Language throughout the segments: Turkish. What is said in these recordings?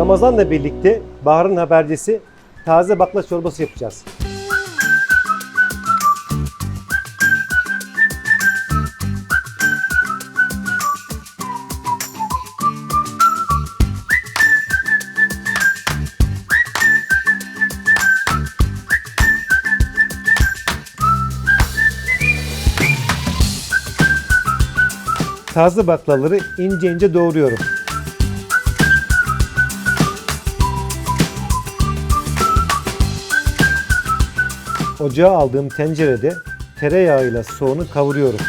Ramazan'la birlikte baharın habercisi taze bakla çorbası yapacağız. Taze baklaları ince ince doğruyorum. Ocağa aldığım tencerede tereyağıyla soğanı kavuruyorum.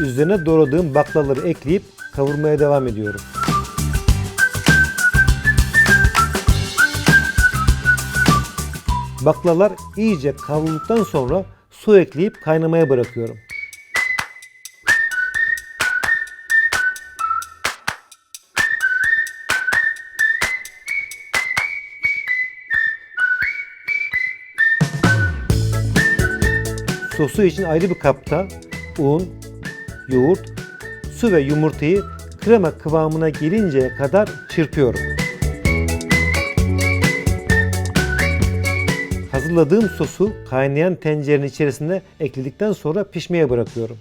Üzerine doğradığım baklaları ekleyip kavurmaya devam ediyorum. Baklalar iyice kavrulduktan sonra su ekleyip kaynamaya bırakıyorum. Sosu için ayrı bir kapta un, yoğurt, su ve yumurtayı krema kıvamına gelinceye kadar çırpıyorum. Hazırladığım sosu kaynayan tencerenin içerisine ekledikten sonra pişmeye bırakıyorum.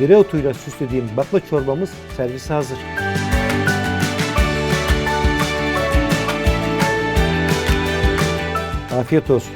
Dereotuyla süslediğim bakla çorbamız servise hazır. Afiyet olsun.